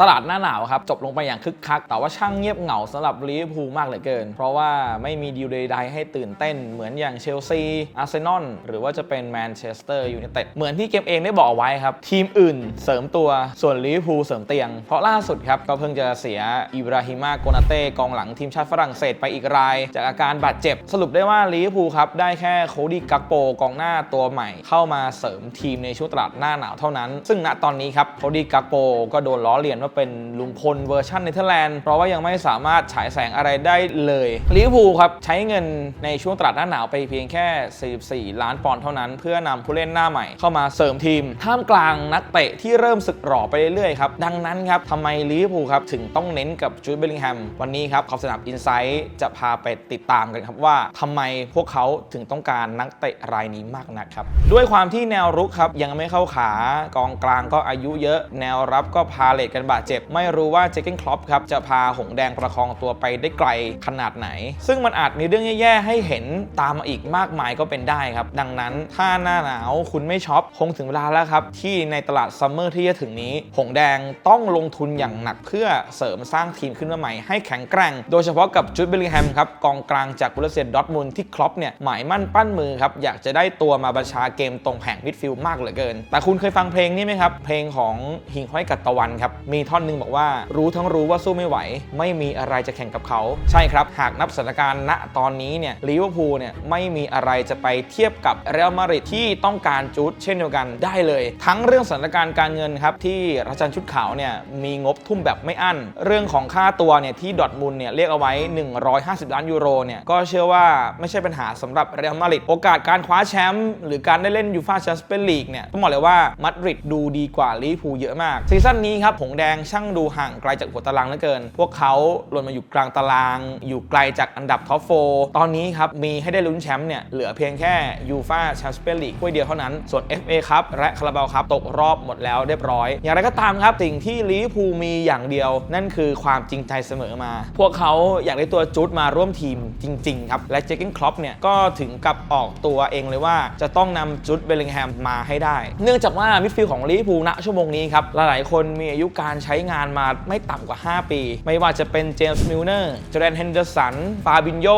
ตลาดหน้าหนาวครับ จบลงไปอย่างคึกคัก แต่ว่าช่างเงียบเหงาสำหรับลิเวอร์พูลมากเหลือเกิน เพราะว่าไม่มีดีลใดๆให้ตื่นเต้น เหมือนอย่างเชลซีอาร์เซนอลหรือว่าจะเป็นแมนเชสเตอร์ยูไนเต็ดเหมือนที่เกมเองได้บอกเอาไว้ครับ ทีมอื่นเสริมตัวส่วนลิเวอร์พูลเสริมเตียง เพราะล่าสุดครับก็เพิ่งจะเสียอิบราฮิมาโกนาเต้กองหลังทีมชาติฝรั่งเศสไปอีกราย จากอาการบาดเจ็บ สรุปได้ว่าลิเวอร์พูลครับได้แค่โคดี้กักโปกองหน้าตัวใหม่ เข้ามาเสริมทีมในช่วงตลาดหน้าหนาวเท่านั้น ซึ่งณตอนนี้ครับโคดี้กักโปก็โดนล้อเลียนว่าเป็นลุงพลเวอร์ชันเนเธอร์แลนด์ เพราะว่ายังไม่สามารถฉายแสงอะไรได้เลยลิเวอร์พูลครับ ใช้เงินในช่วงตลาดหน้าหนาวไปเพียงแค่ 44 ล้านปอนด์เท่านั้น เพื่อนำผู้เล่นหน้าใหม่เข้ามาเสริมทีม ท่ามกลางนักเตะที่เริ่มสึกหล่อไปเรื่อยๆครับ ดังนั้นครับทำไมลิเวอร์พูลครับถึงต้องเน้นกับจูดเบลลิงแฮมวันนี้ครับขอบสนามอินไซต์จะพาไปติดตามกันครับว่าทำไมพวกเขาถึงต้องการนักเตะรายนี้มากนักครับ ด้วยความที่แนวรุกครับยังไม่เข้าขากองกลางก็อายุเยอะ แนวรับก็พาเลทกันบาดเจ็บ ไม่รู้ว่าเจเกนคลอปครับจะพาหงแดงประคองตัวไปได้ไกลขนาดไหน ซึ่งมันอาจมีเรื่องแย่ๆให้เห็นตามมาอีกมากมายก็เป็นได้ครับ ดังนั้นถ้าหน้าหนาวคุณไม่ช็อปคงถึงเวลาแล้วครับ ที่ในตลาดซัมเมอร์ที่จะถึงนี้ หงแดงต้องลงทุนอย่างหนักเพื่อเสริมสร้างทีมขึ้นมาใหม่ให้แข็งแกร่ง โดยเฉพาะกับจูดเบลลิงแฮมครับกองกลางจากบุรเซียดอร์ทมุนที่ครอปเนี่ยหมายมั่นปั้นมือครับอยากจะได้ตัวมาบัญชาเกมตรงแผงมิดฟิลด์มากเหลือเกิน แต่คุณเคยฟังเพลงนี้ไหมครับเพลงของหิงห้อยกัดตะวันครับมีท่อนหนึงบอกว่า รู้ทั้งรู้ว่าสู้ไม่ไหว ไม่มีอะไรจะแข่งกับเขา ใช่ครับ หากนับสถานการณ์ณตอนนี้เนี่ยลิเวอร์พูลเนี่ยไม่มีอะไรจะไปเทียบกับเรอัลมาดริดที่ต้องการจูดเช่นเดียวกันได้เลย ทั้งเรื่องสถานการณ์การเงินครับที่ราชันชุดขาวเนี่ยมีงบทุ่มแบบไม่อั้น เรื่องของค่าตัวเนี่ยที่ดอทมุนด์เนี่ยเรียกเอาไว้ 150 ล้านยูโรเนี่ยก็เชื่อว่าไม่ใช่ปัญหาสำหรับเรอัลมาดริดโอกาสการคว้าแชมป์หรือการได้เล่นยูฟ่าแชมเปี้ยนลีกเนี่ยต้องบอกเลยว่ามาดริดดูดีกว่าลิเวอร์พูลเยอะมากซีซั่นนี้ครับหงแดงช่างดูห่างไกลจากหัวตารางเหลือเกิน พวกเขาหล่นมาอยู่กลางตาราง อยู่ไกลจากอันดับท็อปโฟตอนนี้ครับมีให้ได้ลุ้นแชมป์เนี่ยเหลือเพียงแค่ยูฟ่าแชมเปี้ยนลีกถ้วยเดียวเท่านั้น ส่วน FA ครับและคาราบาวครับตกรอบหมดแล้วเรียบร้อย อย่างไรก็ตามครับสิ่งที่ลิเวอร์พูลมีอย่างเดียว นั่นคือความจริงใจเสมอมา พวกเขาอยากได้ตัวจุดมาร่วมทีมจริงๆครับและเจคเกนครอปเนี่ยก็ถึงกับออกตัวเองเลยว่าจะต้องนำจุดเบลลิงแฮมมาให้ได้ เนื่องจากว่ามิดฟิลด์ของลิเวอร์พูลณชั่วโมงนี้ครับหลายๆคนมีอายุการใช้งานมาไม่ต่ำกว่า 5 ปี ไม่ว่าจะเป็นเจมส์มิลเนอร์จอแดนเฮนเดอร์สันฟาบินโย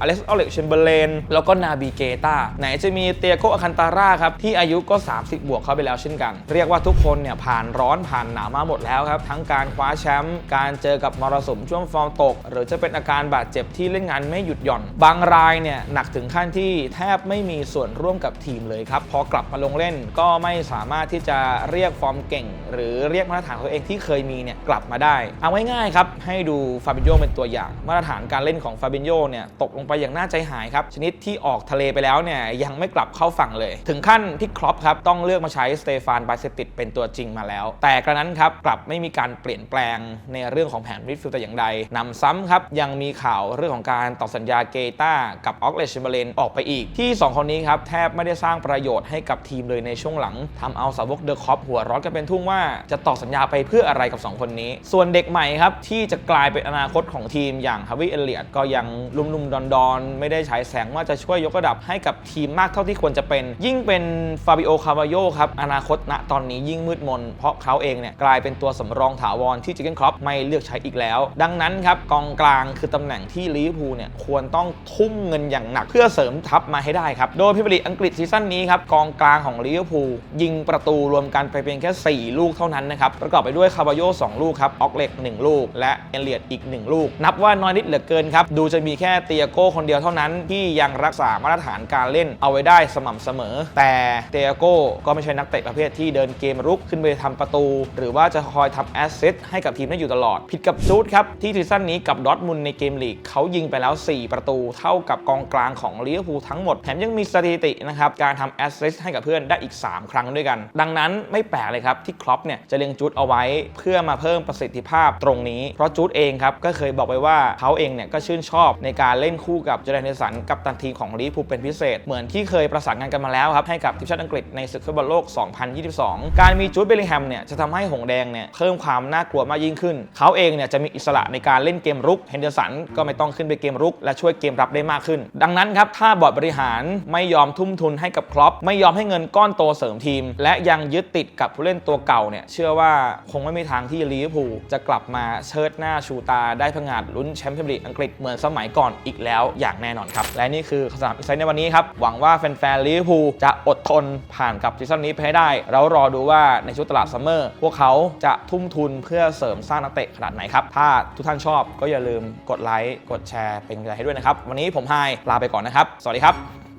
อเล็กซ์อเล็กเชมเบอร์เลนแล้วก็นาบีเกตาไหนจะมีเตียโกอาคันตาร่าครับ ที่อายุก็ 30 บวกเข้าไปแล้วเช่นกัน เรียกว่าทุกคนเนี่ยผ่านร้อนผ่านหนาวมาหมดแล้วครับ ทั้งการคว้าแชมป์การเจอกับมรสุมช่วงฟอร์มตก หรือจะเป็นอาการบาดเจ็บที่เล่นงานไม่หยุดหย่อน บางรายเนี่ยหนักถึงขั้นที่แทบไม่มีส่วนร่วมกับทีมเลยครับพอกลับมาลงเล่นก็ไม่สามารถที่จะเรียกฟอร์มเก่ง หรือเรียกมาตรฐานตัวเองที่เคคยมีเนี่ยกลับมาได้ เอาง่ายๆครับ ให้ดูฟาบินโยเป็นตัวอย่าง มาตรฐานการเล่นของฟาบินโยเนี่ยตกลงไปอย่างน่าใจหายครับ ชนิดที่ออกทะเลไปแล้วเนี่ยยังไม่กลับเข้าฝั่งเลย ถึงขั้นที่ครอปครับต้องเลือกมาใช้สเตฟานไบเซติดเป็นตัวจริงมาแล้ว แต่กระนั้นครับกลับไม่มีการเปลี่ยนแปลงในเรื่องของแผนมิดฟิลด์แต่อย่างใดนำซ้ำครับยังมีข่าวเรื่องของการต่อสัญญาเกตากับออกเลชเบเลนออกไปอีก ที่ 2 คนนี้ครับแทบไม่ได้สร้างประโยชน์ให้กับทีมเลยในช่วงหลังทำเอาสาวกเดอะคอปหัวร้อนกันเป็นทุ่งว่าจะต่อสัญญาไปเพื่ออะไรกับ 2 คนนี้ ส่วนเด็กใหม่ครับ ที่จะกลายเป็นอนาคตของทีมอย่างฮาวิเอเลียดก็ยังลุ่มๆ ดอนๆ ไม่ได้ฉายแสงว่าจะช่วยยกระดับให้กับทีมมากเท่าที่ควรจะเป็น ยิ่งเป็นฟาบิโอคาร์วาโยครับอนาคตณตอนนี้ยิ่งมืดมน เพราะเขาเองเนี่ยกลายเป็นตัวสำรองถาวรที่จิเกนครอปไม่เลือกใช้อีกแล้ว ดังนั้นครับกองกลางคือตำแหน่งที่ลิเวอร์พูลเนี่ยควรต้องทุ่มเงินอย่างหนัก เพื่อเสริมทัพมาให้ได้ครับโดยพิบริอังกฤษซีซั่นนี้ครับกองกลางของลิเวอร์พูลยิงประตูรวมกันไปเพียงแค่ 4 ลูกเท่านั้นนะครับประกอบไปด้วยคาร์บาโย2ลูกครับออกเล็ก1ลูก และเอเลียดอีก 1 ลูก นับว่าน้อยนิดเหลือเกินครับ ดูจะมีแค่เตียโก้คนเดียวเท่านั้น ที่ยังรักษามาตรฐานการเล่นเอาไว้ได้สม่ำเสมอ แต่เตียโก้ก็ไม่ใช่นักเตะประเภทที่เดินเกมรุกขึ้นไปทำประตู หรือว่าจะคอยทำแอสซิสต์ให้กับทีมได้อยู่ตลอด ผิดกับจูดครับที่ซีซั่นนี้กับดอทมุนในเกมลีกเขายิงไปแล้ว 4 ประตู เท่ากับกองกลางของลิเวอร์พูลทั้งหมดแถมยังมีสถิตินะครับการทำแอสซิสต์ให้กับเพื่อนได้อีก 3 ครั้งด้วยกัน ดังนั้นไม่แปลกเลยครับที่ครอปเนี่ยจะเล็งจูดเอาไว้เพื่อมาเพิ่มประสิทธิภาพตรงนี้ เพราะจูดเองครับก็เคยบอกไว้ว่าเขาเองเนี่ยก็ชื่นชอบในการเล่นคู่กับเจอร์แดนเนสันกับตันทีมของลิเวอร์พูลเป็นพิเศษ เหมือนที่เคยประสานงานกันมาแล้วครับให้กับทีมชาติอังกฤษในศึกฟุตบอลโลก 2022 การมีจูดเบลลิงแฮมเนี่ยจะทำให้หงแดงเนี่ยเพิ่มความน่ากลัวมากยิ่งขึ้น เขาเองเนี่ยจะมีอิสระในการเล่นเกมรุกเฮนเดอร์สันก็ไม่ต้องขึ้นไปเกมรุก และช่วยเกมรับได้มากขึ้น ดังนั้นครับถ้าบอร์ดบริหารไม่ยอมทุ่มทุนให้กับครอปไม่ยอมให้เงินก้อนโตเสริมทีม และยังยึดติดกับผู้เล่นตัวเก่าเนี่ยเชื่อว่าคงไม่มีทางที่ลิเวอร์พูลจะกลับมาเชิดหน้าชูตาได้ผงาดลุ้นแชมเปี้ยนลีกอังกฤษเหมือนสมัยก่อนอีกแล้วอย่างแน่นอนครับ และนี่คือคำถามอินไซต์ในวันนี้ครับ หวังว่าแฟนๆลิเวอร์พูลจะอดทนผ่านกับซีซั่นนี้ไปให้ได้ แล้วรอดูว่าในช่วงตลาดซัมเมอร์พวกเขาจะทุ่มทุนเพื่อเสริมสร้างนักเตะขนาดไหนครับถ้าทุกท่านชอบก็อย่าลืมกดไลค์กดแชร์เป็นกำลังใจให้ด้วยนะครับวันนี้ผมไฮลาไปก่อนนะครับ สวัสดีครับ